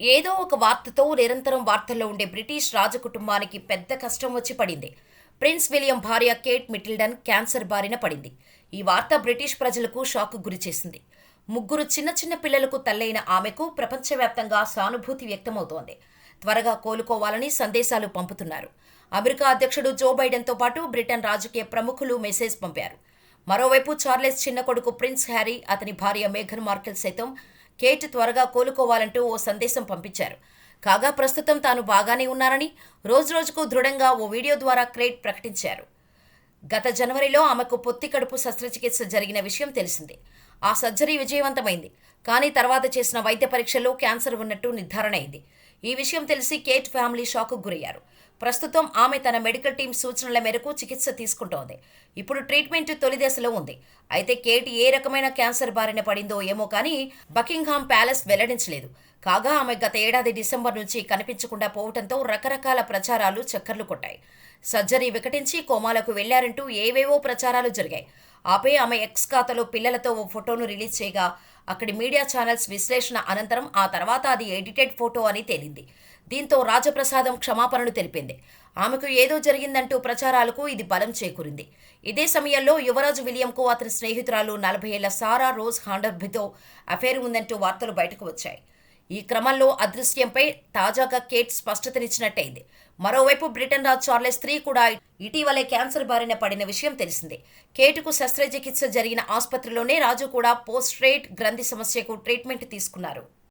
ఏదో ఒక వార్తతో నిరంతరం వార్తల్లో ఉండే బ్రిటిష్ రాజకుటుంబానికి పెద్ద కష్టం వచ్చి పడింది. ప్రిన్స్ విలియం భార్య కేట్ మిటిల్డన్ క్యాన్సర్ బారిన పడింది. ఈ వార్త బ్రిటిష్ ప్రజలకు షాక్ గురిచేసింది ముగ్గురు చిన్న చిన్న పిల్లలకు తల్లైన ఆమెకు ప్రపంచవ్యాప్తంగా సానుభూతి వ్యక్తమవుతోంది. త్వరగా కోలుకోవాలని సందేశాలు పంపుతున్నారు. అమెరికా అధ్యక్షుడు జో బైడెన్తో పాటు బ్రిటన్ రాజకీయ ప్రముఖులు మెసేజ్ పంపారు. మరోవైపు చార్లెస్ చిన్న కొడుకు ప్రిన్స్ హ్యారీ అతని భార్య మేఘన్ మార్కెల్ సైతం కేట్ త్వరగా కోలుకోవాలంటూ ఓ సందేశం పంపించారు. కాగా ప్రస్తుతం తాను బాగానే ఉన్నారని రోజురోజుకు దృఢంగా ఓ వీడియో ద్వారా క్రేట్ ప్రకటించారు. గత జనవరిలో ఆమెకు పొత్తి కడుపు శస్త్రచికిత్స జరిగిన విషయం తెలిసిందే. ఆ సర్జరీ విజయవంతమైంది. కానీ తర్వాత చేసిన వైద్య పరీక్షల్లో క్యాన్సర్ ఉన్నట్టు నిర్ధారణ అయింది. ఈ విషయం తెలిసి కేట్ ఫ్యామిలీ షాక్కు గురయ్యారు. ప్రస్తుతం ఆమె తన మెడికల్ టీం సూచనల మేరకు చికిత్స తీసుకుంటోంది. ఇప్పుడు ట్రీట్మెంట్ తొలి దశలో ఉంది. అయితే కేట్ ఏ రకమైన క్యాన్సర్ బారిన పడిందో ఏమో కానీ బకింగ్హామ్ ప్యాలెస్ వెల్లడించలేదు. కాగా ఆమె గత ఏడాది డిసెంబర్ నుంచి కనిపించకుండా పోవడంతో రకరకాల ప్రచారాలు చక్కర్లు కొట్టాయి. సర్జరీ వికటించి కోమాలకు వెళ్ళారంటూ ఏవేవో ప్రచారాలు జరిగాయి. ఆపై ఆమె ఎక్స్ ఖాతాలో పిల్లలతో ఓ ఫోటోను రిలీజ్ చేయగా అక్కడి మీడియా ఛానల్స్ విశ్లేషణ అనంతరం ఆ తర్వాత అది ఎడిటెడ్ ఫోటో అని తేలింది. దీంతో రాజప్రసాదం క్షమాపణలు తెలిపింది. ఆమెకు ఏదో జరిగిందంటూ ప్రచారాలకు ఇది బలం చేకూరింది. ఇదే సమయంలో యువరాజు విలియంకు అతని స్నేహితురాలు నలభై ఏళ్ళ సారా రోజ్ హాండర్భితో అఫేర్ ఉందంటూ వార్తలు బయటకు వచ్చాయి. ఈ క్రమంలో అదృశ్యంపై తాజాగా కేట్ స్పష్టతనిచ్చినట్టయింది మరోవైపు బ్రిటన్ రాజ్ చార్లెస్ స్త్రీ కూడా ఇటీవలే క్యాన్సర్ బారిన పడిన విషయం తెలిసిందే. కేటుకు శస్త్రచికిత్స జరిగిన ఆసుపత్రిలోనే రాజు కూడా పోస్ట్రేట్ గ్రంథి సమస్యకు ట్రీట్మెంట్ తీసుకున్నారు.